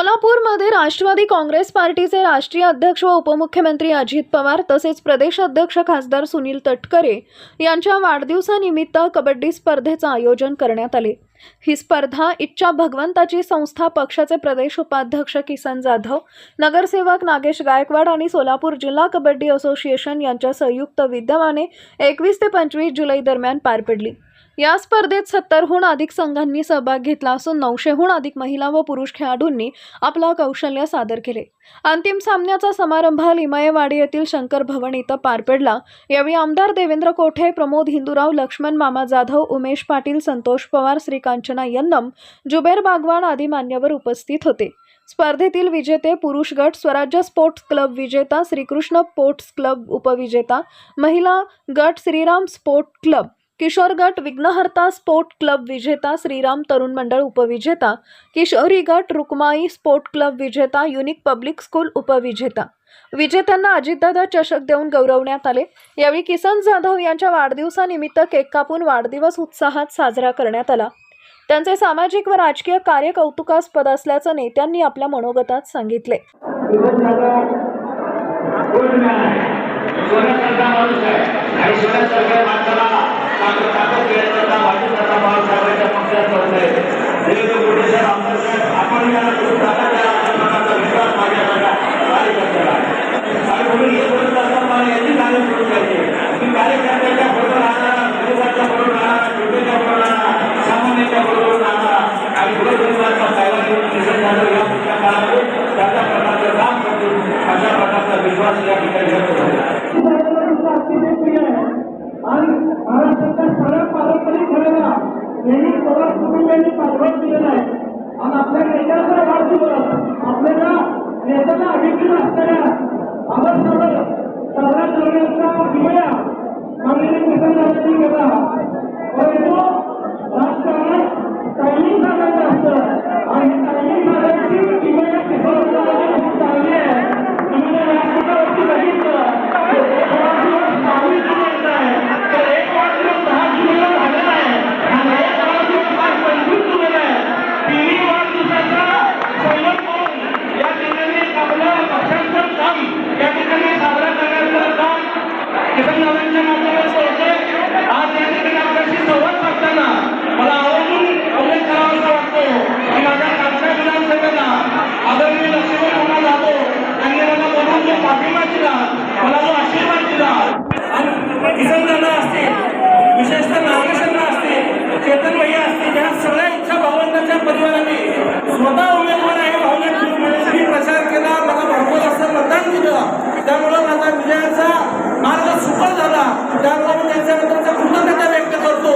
सोलापूरमध्ये राष्ट्रवादी काँग्रेस पार्टीचे राष्ट्रीय अध्यक्ष व उपमुख्यमंत्री अजित पवार तसेच प्रदेश अध्यक्ष खासदार सुनील तटकरे यांच्या वाढदिवसानिमित्त कबड्डी स्पर्धेचं आयोजन करण्यात आले. ही स्पर्धा इच्छा भगवंताची संस्था पक्षाचे प्रदेश उपाध्यक्ष किसन जाधव नगरसेवक नागेश गायकवाड आणि सोलापूर जिल्हा कबड्डी असोसिएशन यांच्या संयुक्त विद्यमाने एकवीस ते पंचवीस जुलै दरम्यान पार पडली. या स्पर्धेत सत्तरहून अधिक संघांनी सहभाग घेतला असून नऊशेहून अधिक महिला व पुरुष खेळाडूंनी आपलं कौशल्य सादर केले. अंतिम सामन्याचा समारंभ लिमायेवाडी येथील शंकर भवन इथं पार पडला. यावेळी आमदार देवेंद्र कोठे प्रमोद हिंदूराव लक्ष्मण मामा जाधव उमेश पाटील संतोष पवार श्रीकांचना यन्नम जुबेर बागवान आदी मान्यवर उपस्थित होते. स्पर्धेतील विजेते पुरुष गट स्वराज्य स्पोर्ट्स क्लब विजेता श्रीकृष्ण स्पोर्ट्स क्लब उपविजेता महिला गट श्रीराम स्पोर्ट क्लब किशोर गट विघ्नहर्ता स्पोर्ट क्लब विजेता श्रीराम तरुण मंडळ उपविजेता किशोरी गट रुक्माई स्पोर्ट क्लब विजेता युनिक पब्लिक स्कूल उपविजेता. विजेत्यांना अजितदादा चषक देऊन गौरवण्यात आले. यावेळी किसन जाधव यांच्या वाढदिवसानिमित्त केक कापून वाढदिवस उत्साहात साजरा करण्यात आला. त्यांचे सामाजिक व राजकीय कार्य कौतुकास्पद असल्याचं नेत्यांनी आपल्या मनोगतात सांगितले. सोन्यासारखा माणूस आहे आणि माणसाला tanto tanto que no. नेहमी पवार कुटुंबियांनी पाठबळ दिलेला आहे. आणि आपल्या नेत्याचा वाढदिवस आपल्याला नेत्याला अभिप्रिय असणाऱ्या आदर्शावर साजरा करण्याचा विमया माननीय किसन यांनी माध्यमातून होते आज या ठिकाणी आपल्याशी संवाद साधताना मला आवर्जून उल्लेख करावासा वाटतो. की माझ्या कालच्या विधानसभेला आदरणीय लक्ष्मण जाधव यांनी मला बोलून जो पाठिंबा दिला मला जो आशीर्वाद दिला आणि असतील विशेषतः नागेशांना असतील चेतन भैया असतील ह्या सगळ्या इच्छा भावंतांच्या परिवाराने स्वतः उमेदवार आहे भावना प्रचार केला मला भरपूर असं मतदान दिलं. त्यामुळं माझा विजयाचा माझा सुपर झाला. त्यामुळे मी त्यांच्याबद्दलचा कृतज्ञता व्यक्त करतो.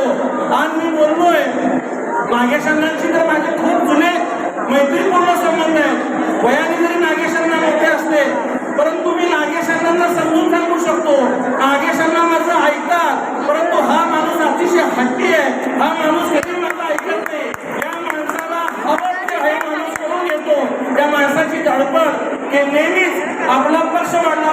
आणि मी बोललोय नागेशांनाची तर माझे खूप जुने मैत्रीपूर्ण संबंध आहेत. वयाने जरी नागेशांना मोठे असले परंतु मी नागेशांना समजून सांगू शकतो. नागेशांना माझं ऐकतात परंतु हा माणूस अतिशय हट्टी आहे. हा माणूस कधी माझं ऐकत नाही. या माणसाला आवडते हे माणूस करून घेतो. त्या माणसाची धडपड हे नेहमीच आपला पक्ष वाढला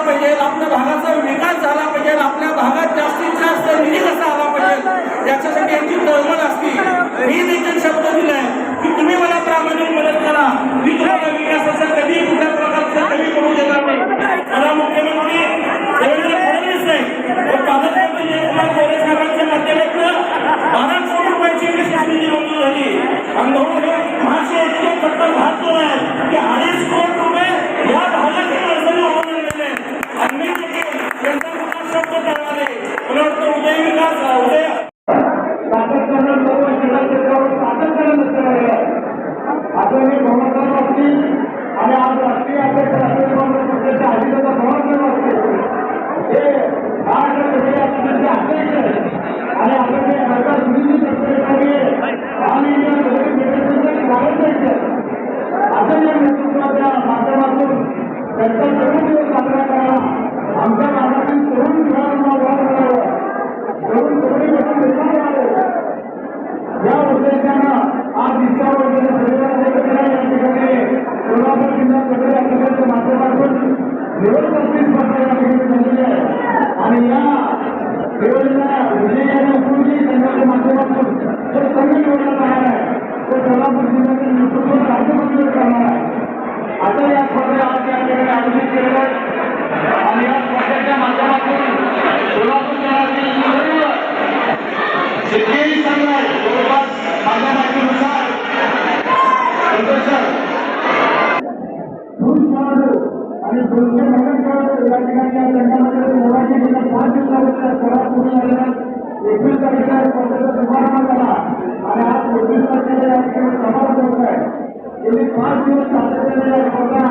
Amen जो संघ निवडला आहे केलेलं आहे आणि या स्पर्धेच्या माध्यमातून सोलापूर शहरातील सर्व शेतकरी संघ जवळपास माझ्या माहितीनुसार आणि दोनशे या ठिकाणी या संघामध्ये पाच पूर्ण झालेल्या एकवीस तारखेला स्पर्धेचा शुभारंभ झाला आणि आज एकवीस तारखेला या ठिकाणी समारोप होत आहे गेली पाच दिवस सातत्याने या स्पर्धा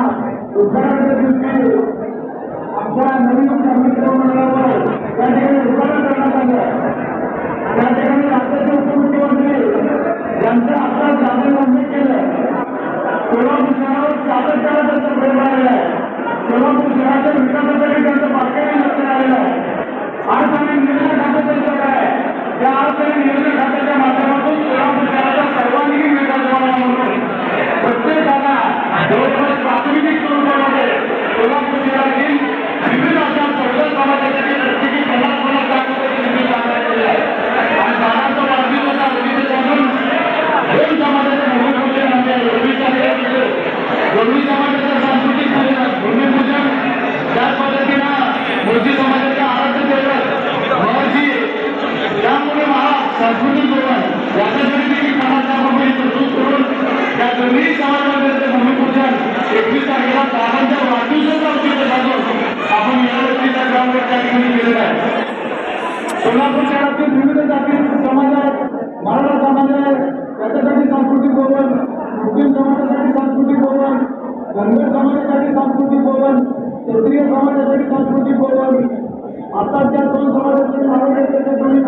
सोलापूर शहरातील विविध जाती समाज आहेत. मराठा समाज आहे. त्याच्यासाठी सांस्कृतिक भवन मुस्लिम समाजासाठी सांस्कृतिक भवन धनगर समाजासाठी सांस्कृतिक भवन क्षत्रिय समाजासाठी सांस्कृतिक भवन. आता दोन समाजाचे नाव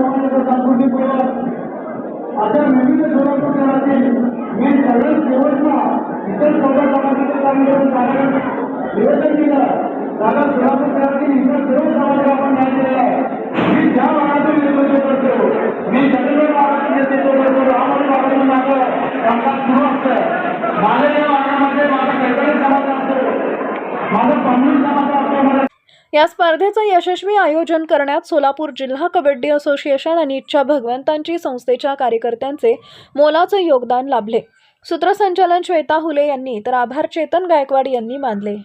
समाजाचं सांस्कृतिक भवन. अशा विविध सोलापूर मी सगळ्यात शेवटला इतर चौदा समाजाच्या कामगिरी जागा निवेदन केलं जागा सोलापूर शहरातील इतर सर्व समाजाला आपण न्याय दिलेला आहे मी ज्या भागातून नेतृत्व करतो मी सगळे भागातून नेतृत्व करतो रामवाडी भागातून माझं कामकाज सुरू असतं माझ्या या भागामध्ये माझा कैतरी समाज असतो माझा पांढरी समाज असतो मला या स्पर्धेचं यशस्वी आयोजन करण्यात सोलापूर जिल्हा कबड्डी असोसिएशन आणि इच्छा भगवंतांची संस्थेच्या कार्यकर्त्यांचे मोलाचं योगदान लाभले. सूत्रसंचालन श्वेता हुले यांनी तर आभार चेतन गायकवाड यांनी मानले.